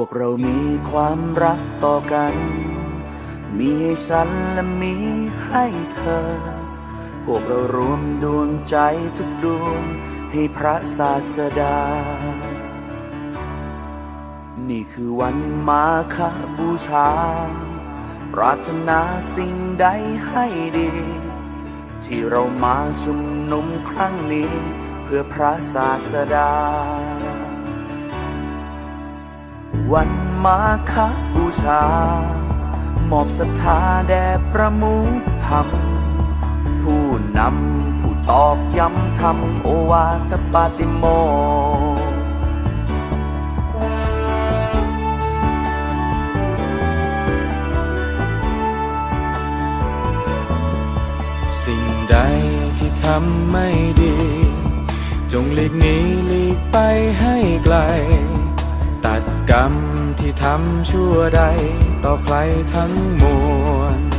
วกเรามีความรักต่อกัน มีให้ฉันและมีให้เธอ พวกเรารวมดวงใจทุกดวงให้พระศาสดา นี่คือวันมาคบูชา ปรารถนาสิ่งใดให้ดี ที่เรามาชุมนุมครั้งนี้ เพื่อพระศาสดา วันมาคบูชา มอบศรัทธาแด่ประมุขธรรม ผู้นำผู้ตอกย้ำธรรมโอวาทปาติโมสิ่งใดที่ทำไม่ดี จงหลีกหนีหลีกไปให้ไกล ตัด กรรมที่ทำชั่วใดต่อใครทั้งมวล